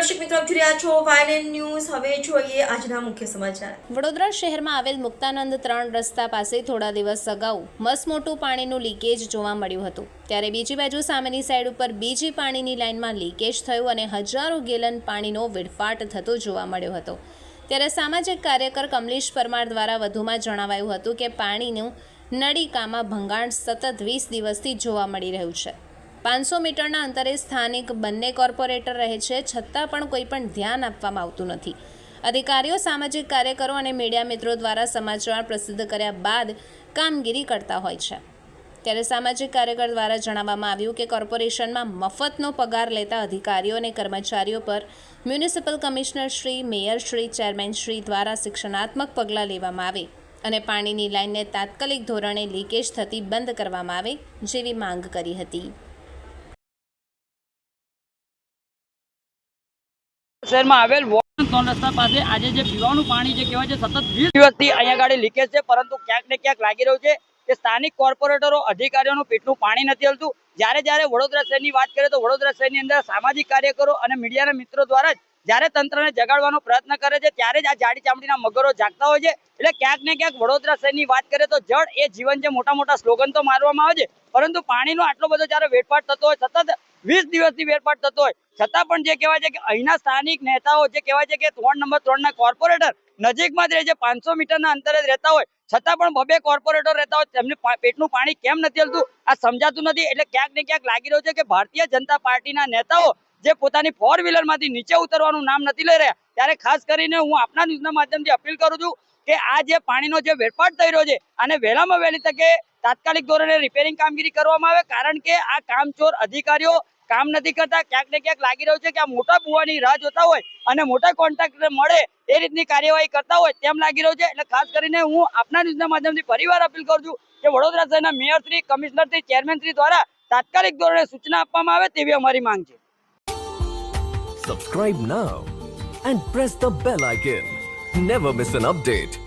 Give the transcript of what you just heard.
દર્શક મિત્રો, આપ જોઈ રહ્યા છો વાયલેન ન્યૂઝ. હવે જોઈએ આજના મુખ્ય સમાચાર. વડોદરા શહેરમાં આવેલ મુક્તાનંદ ત્રણ રસ્તા પાસે થોડા દિવસ અગાઉ મસમોટું પાણીનું લીકેજ જોવા મળ્યું હતું. ત્યારે બીજી બાજુ સામેની સાઈડ ઉપર બીજી પાણીની લાઇનમાં લીકેજ થયું અને હજારો ગેલન પાણીનો વેડફાટ થતો જોવા મળ્યો હતો. ત્યારે સામાજિક કાર્યકર કમલેશ પરમાર દ્વારા વધુમાં જણાવાયું હતું કે પાણીનું નળીકામાં ભંગાણ સતત વીસ દિવસથી જોવા મળી રહ્યું છે. પાંચસો મીટરના અંતરે સ્થાનિક બંને કોર્પોરેટર રહે છે, છતાં પણ કોઈ પણ ધ્યાન આપવામાં આવતું નથી. અધિકારીઓ, સામાજિક કાર્યકરો અને મીડિયા મિત્રો દ્વારા સમાચાર પ્રસિદ્ધ કર્યા બાદ કામગીરી કરતા હોય છે. ત્યારે સામાજિક કાર્યકર દ્વારા જણાવવામાં આવ્યું કે કોર્પોરેશનમાં મફતનો પગાર લેતા અધિકારીઓ અને કર્મચારીઓ પર municipal commissioner Shri, mayor Shri, chairman Shri દ્વારા શિક્ષણાત્મક પગલાં લેવામાં આવે અને પાણીની લાઇનને તાત્કાલિક ધોરણે લીકેજ થતી બંધ કરવામાં આવે જેવી માંગ કરી હતી. શહેરમાં આવેલ પાસે આજે જે પીવાનું પાણી જે કહેવાય છે, સતત વીસ દિવસથી અહીંયા ગાડી લીકેજ છે, પરંતુ ક્યાંક ને ક્યાંક લાગી રહ્યું છે કે સ્થાનિક કોર્પોરેટરો, અધિકારીઓનું પીઠનું પાણી નથી હલતું. જ્યારે જ્યારે વડોદરા શહેરની વાત કરીએ તો વડોદરા શહેરની અંદર સામાજિક કાર્યકરો અને મીડિયાના મિત્રો દ્વારા જ જ્યારે તંત્રને જગાડવાનો પ્રયત્ન કરે છે, ત્યારે જ આ જાડી ચામડીના મગરો જાગતા હોય છે. એટલે ક્યાંક ને ક્યાંક વડોદરા શહેરની વાત કરીએ તો જળ એ જીવન છે. મોટા મોટા સ્લોગન તો મારવામાં આવે છે. પરંતુ પાણીનો આટલો બધો જ્યારે વેડફાટ થતો હોય, સતત વીસ દિવસથી વેડફાટ થતો હોય, છતાં પણ જે કહેવાય છે કે અહીંના સ્થાનિક નેતાઓ જે કહેવાય છે કે ત્રણ નંબર ત્રણના કોર્પોરેટર નજીકમાં જ રહે પાંચસો મીટરના અંતરે જ રહેતા હોય. છતાં પણ બબે કોર્પોરેટર રહેતા હોય. તેમને પેટનું પાણી કેમ નથી હલતું? આ સમજાતું નથી. એટલે ક્યાંક ને ક્યાંક લાગી રહ્યું છે કે ભારતીય જનતા પાર્ટીના નેતાઓ જે પોતાની ફોર વ્હીલરમાંથી નીચે ઉતરવાનું નામ નથી લઈ રહ્યા. ત્યારે ખાસ કરીને હું આપના ન્યૂઝના માધ્યમથી અપીલ કરું છું કે આ જે પાણીનો જે વેડફાટ થઈ રહ્યો છે અને વહેલામાં વહેલી તકે તાત્કાલિક ધોરણે રિપેરિંગ કામગીરી કરવામાં આવે. કારણ કે આ કામચોર અધિકારીઓ કામ નથી કરતા, ક્યાંક ને ક્યાંક લાગી રહ્યું છે કે આ મોટા બુવાની રાહ જોતા હોય અને મોટા કોન્ટ્રાક્ટર મળે એ રીતની કાર્યવાહી કરતા હોય તેમ લાગી રહ્યું છે. એટલે ખાસ કરીને હું આપના ન્યૂઝના માધ્યમથી ફરીવાર અપીલ કરું છું કે વડોદરા શહેરના mayor Shri, commissioner Shri chairman Shri દ્વારા તાત્કાલિક ધોરણે સૂચના આપવામાં આવે તેવી અમારી માંગ છે. Subscribe now and press the bell icon never miss an update.